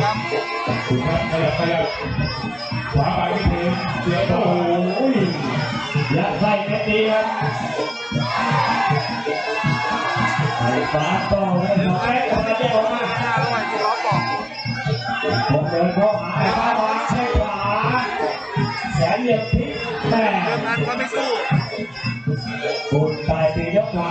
ครับขยับขยับขวาไปที่ทีมเสียโอ้โหยัดไส้เม็ดนี้ครับไฟฟ้าต่อเลยสองแรกกำลังจะออกมาหน้าด้วยที่ล็อกบอกผมเดินเข้าหาไฟฟ้าวาแข้งขวาแสนเหลี่ยมพลิกแม่เริ่มนั้นก็ไม่สู้ปุ่นตายตียกขวา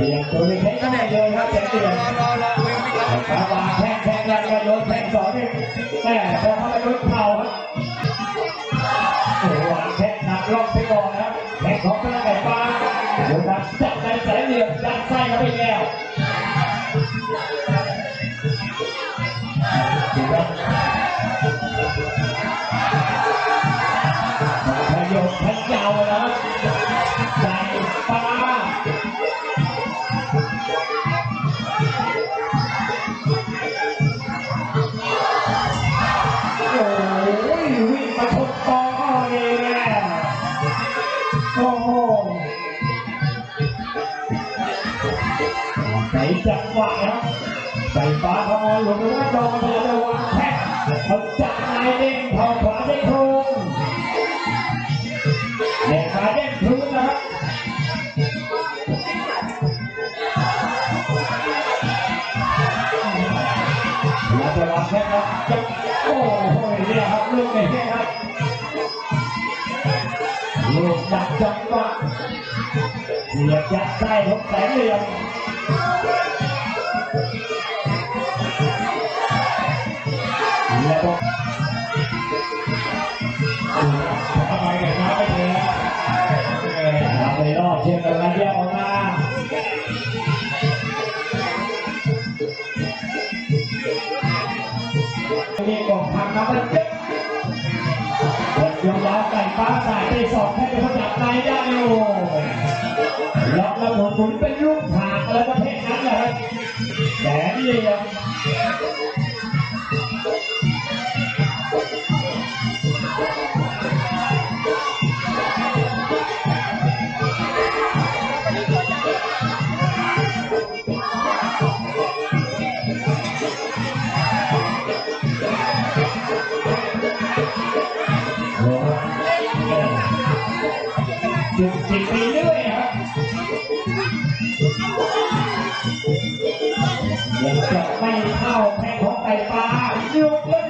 เบียตัวเล็กๆได้เลยครับแสนเหลี่ยมรอรอรอคุยกับพี่ก๊อฟเอาเลยฟ้าวางแข้งแข้งแรงกระโดดแข้งสองนี่แม่พอเข้าไปโดนเข่าครับโอ้โหแข้งหนักล็อกไปก่อนนะครับแข้งของพลังไก่ฟ้าเดี๋ยวนัดจับในแสนเหลี่ยมยัดไส้เข้าไปแล้วดูครับพยกพยาวนะ จังหวะครับใส่ฟ้าทองหลวงพ่อจอพยายามจะวางแท็กเขาจับนายเด้งเข่าขวาเด้งโครงเด้งขาเด้งพื้นนะครับเราจะวางแท็กครับโอ้โหเนี่ยครับลูกเนี่ยครับลูกดักจังหวะเสียบยัดไส้ของแสงเหลี่ยม แล้วก็ขวาไปไก่ฟ้าไปเถอะเออทำไปรอบเชียงกันแล้วแยกออกมามีกองพันน้ำมันเจ็บกดยกล้อไก่ฟ้าสายไปสองแค่จะจับในได้อยู่ล็อกแล้วหมุนหมุนเป็นลูกถากอะไรประเภทนั้นแหละครับแสนเหลี่ยม จุดจิตไปเรื่อยครับยังจะไม่เข้าแพงของไก่ปลายุกเลย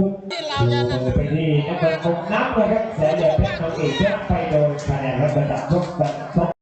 ยกถึงไปที่นักเตะคงน้ำเลยครับแสนเหลี่ยมเพชรทองเอกเพชรไปโดยคะแนนระดับชกแบบ